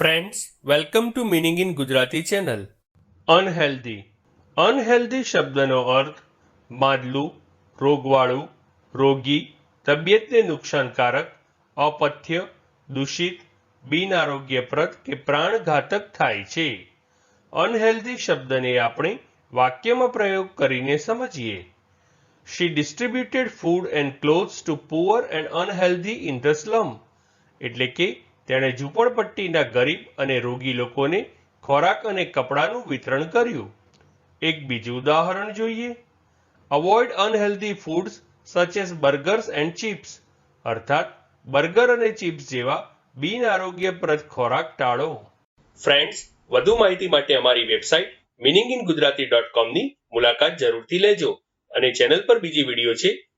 Friends welcome to meaning in Gujarati channel unhealthy unhealthy શબ્દનો અર્થ માદલું રોગવાળું રોગી તબિયતને નુકસાનકારક અપથ્ય દૂષિત બિનઆરોગ્યપ્રદ કે પ્રાણઘાતક થાય છે અનહેલ્ધી શબ્દને આપણે વાક્યમાં પ્રયોગ કરીને સમજીએ she distributed food and clothes to poor and unhealthy in the slum એટલે કે તેણે ઝૂંપડપટ્ટીના ગરીબ અને રોગી લોકોને ખોરાક અને કપડાનું વિતરણ કર્યું. એક બીજું ઉદાહરણ જોઈએ. Avoid unhealthy foods such as burgers and chips અર્થાત, બર્ગર અને ચિપ્સ જેવા બિન આરોગ્યપ્રદ ખોરાક ટાળો. ફ્રેન્ડ્સ વધુ માહિતી માટે અમારી website meaning in Gujarati dot કોમની મુલાકાત જરૂરથી લેજો અને ચેનલ પર બીજી વીડિયો છે